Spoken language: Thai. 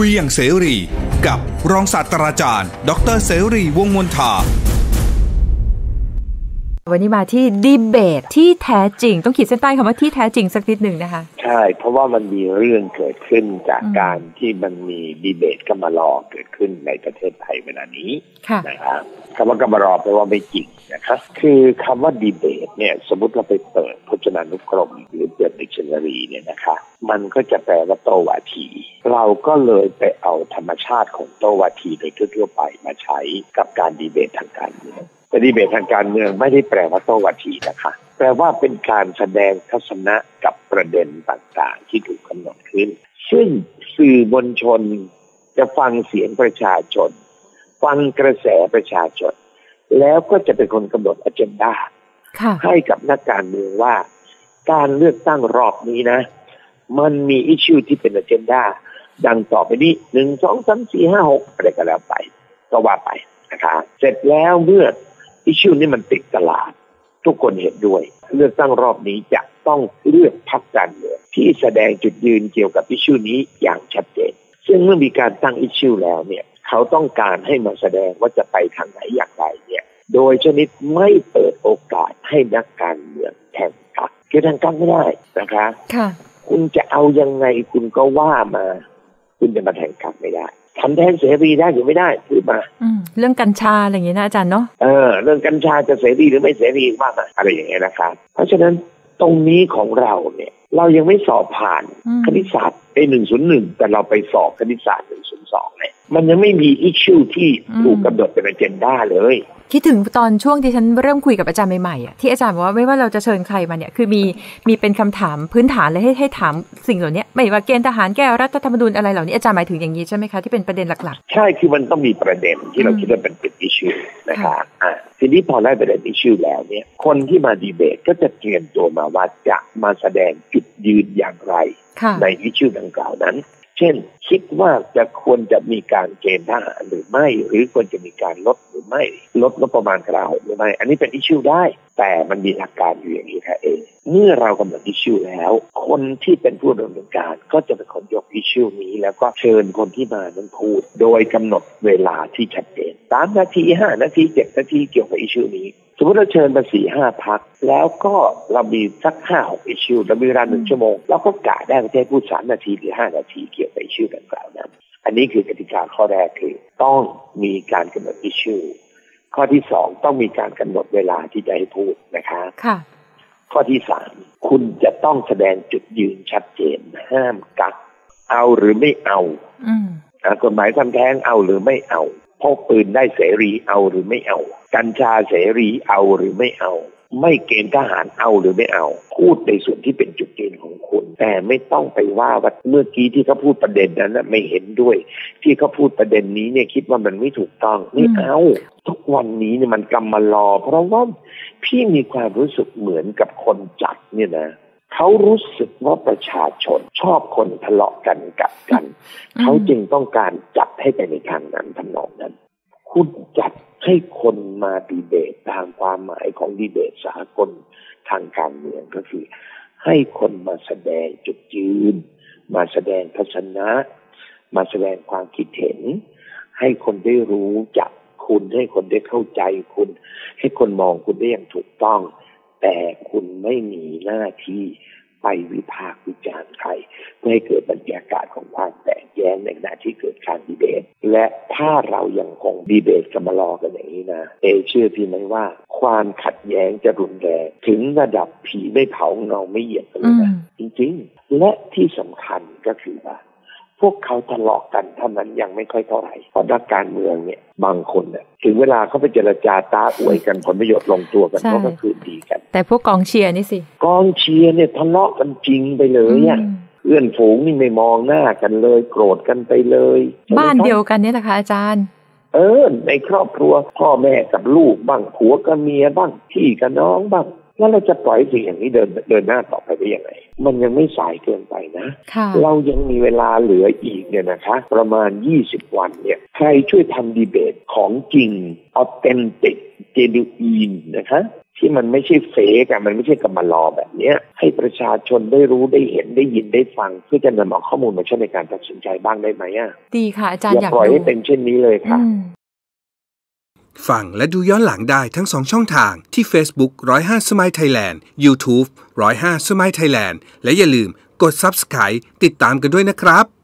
คุยอย่างเสรี กับรองศาสตราจารย์ ดรเสรีวงมนทา วันนี้มาที่ดีเบตที่แท้จริง ต้องขีดเส้นใต้คำว่าที่แท้จริงสักนิดหนึ่งนะคะ ใช่ เพราะว่ามันมีเรื่องเกิดขึ้นจากอืมการที่มันมีดีเบตกำมารอเกิดขึ้นในประเทศไทยเวลานี้ค่ะนะครับคำว่ากำมารอแปลว่าไม่จริงนะครับคือคำว่าดีเบตเนี่ยสมมติเราไปเปิดพจนานุกรม หรือเปิดดิกชันนารีเนี่ยนะคะ มันก็จะแปลว่าโตวาที เราก็เลยไปเอาธรรมชาติของโตวาทีโดยทั่วๆไปมาใช้กับการดีเบตทางการเมือง แต่ดีเบตทางการเมืองไม่ได้แปลว่าโตวาทีนะคะ แปลว่าเป็นการแสดงทัศนะกับประเด็นต่างๆ ที่ถูกกำหนดขึ้น ซึ่งสื่อมวลชนจะฟังเสียงประชาชน ฟังกระแสประชาชน แล้วก็จะเป็นคนกำหนดอเจนดาค่ะให้กับนักการเมืองว่า การเลือกตั้งรอบนี้นะ มันมีอิชชูที่เป็นอเจนดาดังต่อไปนี้หนึ่งสองสามสี่ห้าหกอะไรก็แล้วไป ก็ว่าไปนะคะ เสร็จแล้วเมื่อ อิชชูนี้มันติดตลาด ทุกคนเห็นด้วย เลือกตั้งรอบนี้จะต้องเลือกพรรคการเมืองที่แสดงจุดยืนเกี่ยวกับอิชชูนี้อย่างชัดเจน ซึ่งเมื่อมีการตั้งอิชชูแล้วเนี่ยเขาต้องการให้มาแสดงว่าจะไปทางไหนอย่างไรเนี่ย โดยชนิดไม่เปิดโอกาสให้นักการเมืองแข่งกันคือทางการไม่ได้นะคะค่ะคุณจะเอายังไงคุณก็ว่ามา คุณจะมาแข่งขันไม่ได้ ทำแทนเสรีได้หรือไม่ได้พูดมาอืมเรื่องกัญชาอะไรอย่างเงี้ยนะอาจารย์เนาะเออเรื่องกัญชาจะเสรีหรือไม่เสรีว่ามาอะไรอย่างเงี้ยนะครับเพราะฉะนั้นตรงนี้ของเราเนี่ย เรายังไม่สอบผ่านอืมคณิตศาสตร์ไอหนึ่งศูนย์หนึ่งแต่เราไปสอบคณิตศาสตร์หนึ่งศูนย์สองเนี่ย มันยังไม่มีอิชชูที่ถูกกำหนดเป็นอเจนดาเลย คิดถึงตอนช่วงที่ฉันเริ่มคุยกับอาจารย์ใหม่ๆอะที่อาจารย์บอกว่าไม่ว่าเราจะเชิญใครมาเนี่ยคือมีมีเป็นคำถามพื้นฐานเลยให้ให้ถามสิ่งเหล่านี้ไม่ว่าเกณฑ์ทหารแก้รัฐธรรมนูญอะไรเหล่านี้อาจารย์หมายถึงอย่างนี้ใช่ไหมคะที่เป็นประเด็นหลักใช่คือมันต้องมีประเด็นที่เราอืมคิดว่าเป็นเป็นอิชชูนะครับอ่าทีนี้พอได้ประเด็นอิชชูแล้วเนี่ย คนที่มาดีเบตก็จะเตรียมตัวมาว่าจะมาแสดงจุดยืนอย่างไรๆค่ะในอิชชูดังกล่าวนั้น เช่น คิดว่าจะควรจะมีการเกณฑ์ทหารหรือไม่ หรือควรจะมีการลดหรือไม่ลดงบประมาณกลาโหมหรือไม่ อันนี้เป็นอิชชูได้ แต่มันมีหลักการอยู่อย่างนี้ค่ะเอง เมื่อเรากำหนดอิชชูแล้ว คนที่เป็นผู้ดำเนินการก็จะเป็นคนยกอิชชูนี้ แล้วก็เชิญคนที่มานั้นพูด โดยกำหนดเวลาที่ชัดเจนสามนาทีห้านาทีเจ็ดนาทีเกี่ยวกับอิชชูนี้สมมติเราเชิญมาสี่ห้าพัก แล้วก็เรามีสักห้าหกอิชชูเรามีเวลาหนึ่งชั่วโมงเราก็กะได้ว่าจะให้พูดสามนาทีหรือห้านาทีเกี่ยวกับอิชชูดังกล่าวนั้น อันนี้คือกติกาข้อแรกคือต้องมีการกำหนดอิชชูข้อที่สองต้องมีการกำหนดเวลาที่จะให้พูดนะคะค่ะข้อที่สามคุณจะต้องแสดงจุดยืนชัดเจน ห้ามกักเอาหรือไม่เอาอืมอะกฎหมายทำแท้งเอาหรือไม่เอา พกปืนได้เสรีเอาหรือไม่เอา กัญชาเสรีเอาหรือไม่เอา ไม่เกณฑ์ทหารเอาหรือไม่เอา พูดในส่วนที่เป็นจุดยืนของคุณ แต่ไม่ต้องไปว่าว่าเมื่อกี้ที่เขาพูดประเด็นนั้นน่ะไม่เห็นด้วย ที่เขาพูดประเด็นนี้เนี่ยคิดว่ามันไม่ถูกต้องไม่อืมเอา ทุกวันนี้เนี่ยมันกำมารอ เพราะว่าพี่มีความรู้สึกเหมือนกับคนจัดเนี่ยนะ เขารู้สึกว่าประชาชนชอบคนทะเลาะกันกับกัน เขาจึงต้องการจัดให้ไปในทางนั้นทำนองนั้น คุณจัดให้คนมาดีเบตตามความหมายของดีเบตสากลทางการเมืองก็คือ ให้คนมาแสดงจุดยืน มาแสดงทัศนะ มาแสดงความคิดเห็น ให้คนได้รู้จักคุณให้คนได้เข้าใจคุณ ให้คนมองคุณได้อย่างถูกต้อง แต่คุณไม่มีหน้าที่ไปวิพากษ์วิจารณ์ใครเพื่อให้เกิดบรรยากาศของความแตกแย้งในขณะที่เกิดการดีเบต และถ้าเรายังคงดีเบตกันมารอกันอย่างนี้นะเอเชื่อพี่ไหมว่า ความขัดแย้งจะรุนแรงถึงระดับผีไม่เผาเงาไม่เหยียบกันเลยนะจริงๆ และที่สำคัญก็คือว่า พวกเขาทะเลาะกันเท่านั้นยังไม่ค่อยเท่าไหร่เพราะนักการเมืองเนี่ยบางคนเนี่ยถึงเวลาเขาไปเจรจาตาอวยกันผลประโยชน์ลงตัวกันใช่เขาก็คืนดีกัน แต่พวกกองเชียร์นี่สิ กองเชียร์เนี่ยทะเลาะกันจริงไปเลยอะอืมเพื่อนฝูงนี่ไม่มองหน้ากันเลย โกรธกันไปเลย บ้านเดียวกันนี่แหละค่ะอาจารย์ เออ ในครอบครัวพ่อแม่กับลูกบ้างผัวกับเมียบ้างพี่กับน้องบ้างแล้วเราจะปล่อยสิ่งอย่างนี้เดินเดินหน้าต่อไปได้ยังไง มันยังไม่สายเกินไปนะค่ะเรายังมีเวลาเหลืออีกเนี่ยนะคะ ประมาณ 20 วันเนี่ย ใครช่วยทำดีเบตของจริงออเทนติกเจนูอีนนะคะ ที่มันไม่ใช่เฟกอะมันไม่ใช่กำมารอแบบเนี้ย ให้ประชาชนได้รู้ได้เห็นได้ยินได้ฟัง เพื่อจะนำเอาข้อมูลมาใช้ในการตัดสินใจบ้างได้ไหมอะดีค่ะ อาจารอย์ย่าอยากปล่อยดูให้เป็นเช่นนี้เลยค่ะอืมฟังและดูย้อนหลังได้ทั้งสองช่องทางที่ Facebook 105 Smile Thailand YouTube 105 Smile Thailand และอย่าลืมกด Subscribe ติดตามกันด้วยนะครับ